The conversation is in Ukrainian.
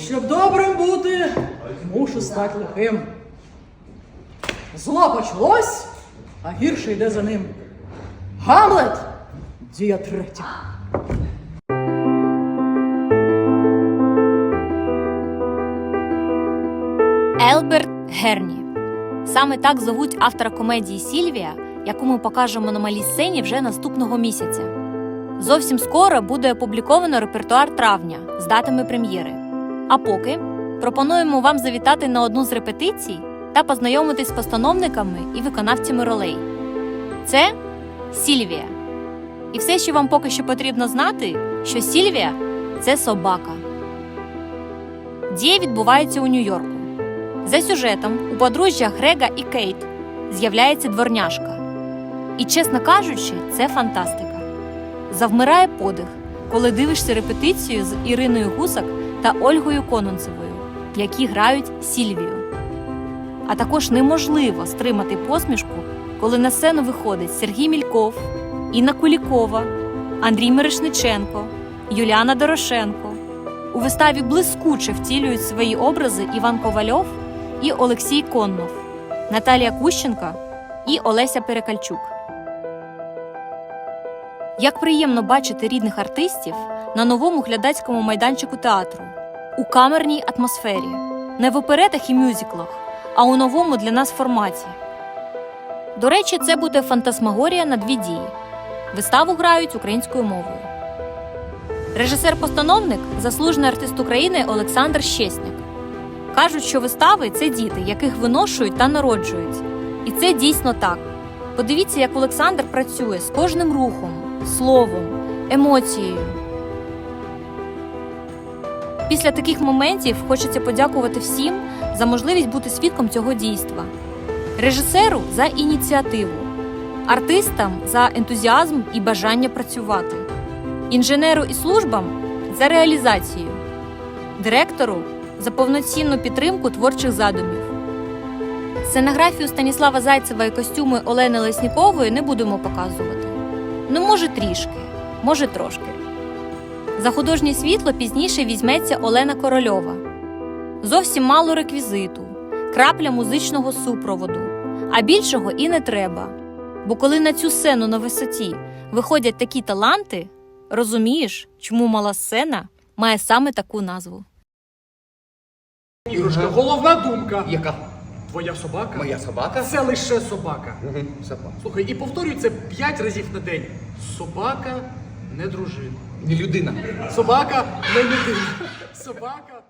Щоб добрим бути, мушу стати лихим. Зло почалось, а гірше йде за ним. Гамлет! Дія третя. Елберт Герні. Саме так зовуть автора комедії Сільвія, яку ми покажемо на малій сцені вже наступного місяця. Зовсім скоро буде опубліковано репертуар травня з датами прем'єри. А поки пропонуємо вам завітати на одну з репетицій та познайомитись з постановниками і виконавцями ролей. Це Сільвія. І все, що вам поки що потрібно знати, що Сільвія це собака. Дія відбувається у Нью-Йорку. За сюжетом у подружжя Грега і Кейт з'являється дворняжка. І, чесно кажучи, це фантастика. Завмирає подих, коли дивишся репетицію з Іриною Гусак та Ольгою Кононцевою, які грають Сільвію. А також неможливо стримати посмішку, коли на сцену виходить Сергій Мільков, Інна Кулікова, Андрій Мирошниченко, Юліана Дорошенко. У виставі блискуче втілюють свої образи Іван Ковальов і Олексій Коннов, Наталія Кущенка і Олеся Перекальчук. Як приємно бачити рідних артистів на новому глядацькому майданчику театру у камерній атмосфері, не в оперетах і мюзиклах, а у новому для нас форматі. До речі, це буде фантасмагорія на дві дії. Виставу грають українською мовою. Режисер-постановник заслужений артист України Олександр Щесняк. Кажуть, що вистави це діти, яких виношують та народжують. І це дійсно так. Подивіться, як Олександр працює з кожним рухом, словом, емоцією. Після таких моментів хочеться подякувати всім за можливість бути свідком цього дійства, режисеру за ініціативу, артистам за ентузіазм і бажання працювати, інженеру і службам за реалізацію, директору за повноцінну підтримку творчих задумів. Сценографію Станіслава Зайцева і костюми Олени Леснікової не будемо показувати. Ну, може, трішки, може, трошки. За художнє світло пізніше візьметься Олена Корольова. Зовсім мало реквізиту, крапля музичного супроводу, а більшого і не треба. Бо коли на цю сцену на висоті виходять такі таланти, розумієш, чому мала сцена має саме таку назву. Ігрушка, головна думка. Яка? Твоя собака? Моя собака? Це лише собака. Угу, собака. Слухай, і повторюй це п'ять разів на день. Собака не дружина. Не людина. Собака не людина. Собака